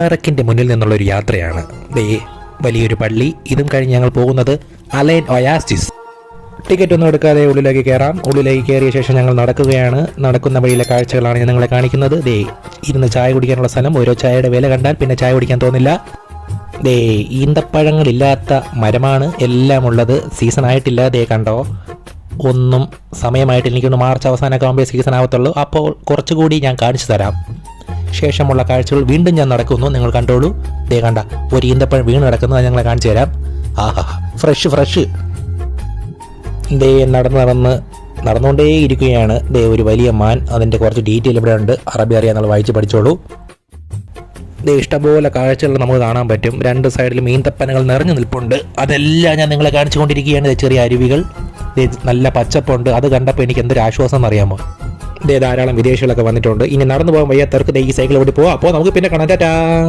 പാറക്കിന്റെ മുന്നിൽ നിന്നുള്ള ഒരു യാത്രയാണ്. ദേ വലിയൊരു പള്ളി. ഇതും കഴിഞ്ഞ് ഞങ്ങൾ പോകുന്നത് അലൈൻ ഒയാസ്റ്റിസ് ടിക്കറ്റ് ഒന്നും എടുക്കാതെ ഉള്ളിലേക്ക് കയറാം. ഉള്ളിലേക്ക് കയറിയ ശേഷം ഞങ്ങൾ നടക്കുകയാണ്. നടക്കുന്ന വഴിയിലെ കാഴ്ചകളാണ് ഞാൻ നിങ്ങളെ കാണിക്കുന്നത്. ദേ ഇരുന്ന് ചായ കുടിക്കാനുള്ള സ്ഥലം. ഓരോ ചായയുടെ വില കണ്ടാൽ പിന്നെ ചായ കുടിക്കാൻ തോന്നില്ല. ദേ ഈന്തപ്പഴങ്ങളില്ലാത്ത മരമാണ് എല്ലാം ഉള്ളത്. സീസൺ ആയിട്ടില്ല. ദേ കണ്ടോ? ഒന്നും സമയമായിട്ട് എനിക്കൊന്ന് മാർച്ച് അവസാനമൊക്കെ ആകുമ്പോൾ സീസൺ ആവത്തുള്ളൂ. അപ്പോൾ കുറച്ചുകൂടി ഞാൻ കാണിച്ചു തരാം. ശേഷമുള്ള കാഴ്ചകൾ വീണ്ടും ഞാൻ നടക്കുന്നു. നിങ്ങൾ കണ്ടോളൂ. ദേ കണ്ട ഒരു ഈന്തപ്പഴം വീണ് കിടക്കുന്നത് ഞങ്ങളെ കാണിച്ചു തരാം. ആഹാ ഫ്രഷ് ഫ്രഷ്. ദേ നടന്ന് നടന്ന് നടന്നുകൊണ്ടേ ഇരിക്കുകയാണ് ദേ ഒരു വലിയ മാൻ. അതിന്റെ കുറച്ച് ഡീറ്റെയിൽ ഇവിടെ ഉണ്ട്. അറബി അറിയാൻ നമ്മൾ വായിച്ച് പഠിച്ചോളൂ. ദേ ഇഷ്ടംപോലെ കാഴ്ചകൾ നമുക്ക് കാണാൻ പറ്റും. രണ്ട് സൈഡിലും ഈന്തപ്പനകൾ നിറഞ്ഞു നിൽപ്പുണ്ട്. അതെല്ലാം ഞാൻ നിങ്ങളെ കാണിച്ചുകൊണ്ടിരിക്കുകയാണ്. ചെറിയ അരുവികൾ. നല്ല പച്ചപ്പുണ്ട്. അത് കണ്ടപ്പോൾ എനിക്ക് എന്തൊരു ആശ്വാസം എന്നറിയാമോ? ധാരാളം വിദേശികളൊക്കെ വന്നിട്ടുണ്ട്. ഇനി നടന്നു പോകാൻ വയ്യാത്തവർക്ക് ഈ സൈക്കിൾ ഓടി പോവാം. അപ്പോൾ നമുക്ക് പിന്നെ കാണാം. ടാറ്റാ.